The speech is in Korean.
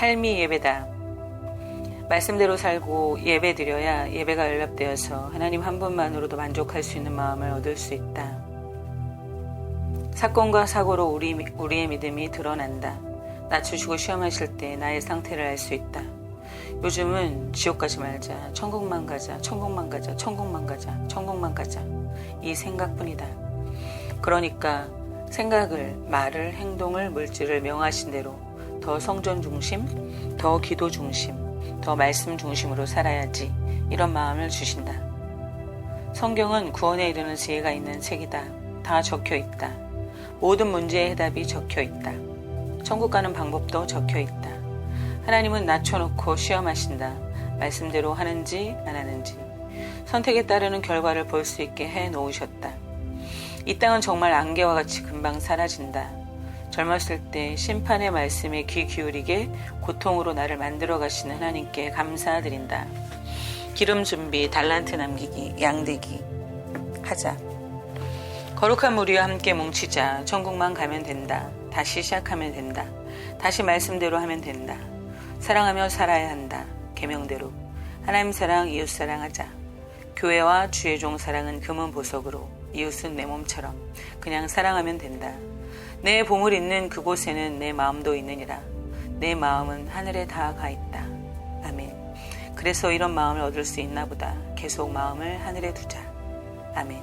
삶이 예배다. 말씀대로 살고 예배 드려야 예배가 연락되어서 하나님 한 분만으로도 만족할 수 있는 마음을 얻을 수 있다. 사건과 사고로 우리, 우리의 믿음이 드러난다. 낮추시고 시험하실 때 나의 상태를 알 수 있다. 요즘은 지옥 가지 말자, 천국만 가자, 천국만 가자, 천국만 가자, 천국만 가자. 이 생각뿐이다. 그러니까 생각을, 말을, 행동을, 물질을 명하신 대로 더 성전 중심, 더 기도 중심, 더 말씀 중심으로 살아야지 이런 마음을 주신다. 성경은 구원에 이르는 지혜가 있는 책이다. 다 적혀 있다. 모든 문제의 해답이 적혀 있다. 천국 가는 방법도 적혀 있다. 하나님은 낮춰놓고 시험하신다. 말씀대로 하는지 안 하는지. 선택에 따르는 결과를 볼 수 있게 해 놓으셨다. 이 땅은 정말 안개와 같이 금방 사라진다. 젊었을 때 심판의 말씀에 귀 기울이게 고통으로 나를 만들어 가시는 하나님께 감사드린다. 기름 준비, 달란트 남기기, 양대기 하자. 거룩한 무리와 함께 뭉치자. 천국만 가면 된다. 다시 시작하면 된다. 다시 말씀대로 하면 된다. 사랑하며 살아야 한다. 계명대로 하나님 사랑, 이웃 사랑하자. 교회와 주의 종 사랑은 금은 보석으로 이웃은 내 몸처럼 그냥 사랑하면 된다. 내 보물 있는 그곳에는 내 마음도 있느니라. 내 마음은 하늘에 다 가 있다. 아멘. 그래서 이런 마음을 얻을 수 있나 보다. 계속 마음을 하늘에 두자. 아멘.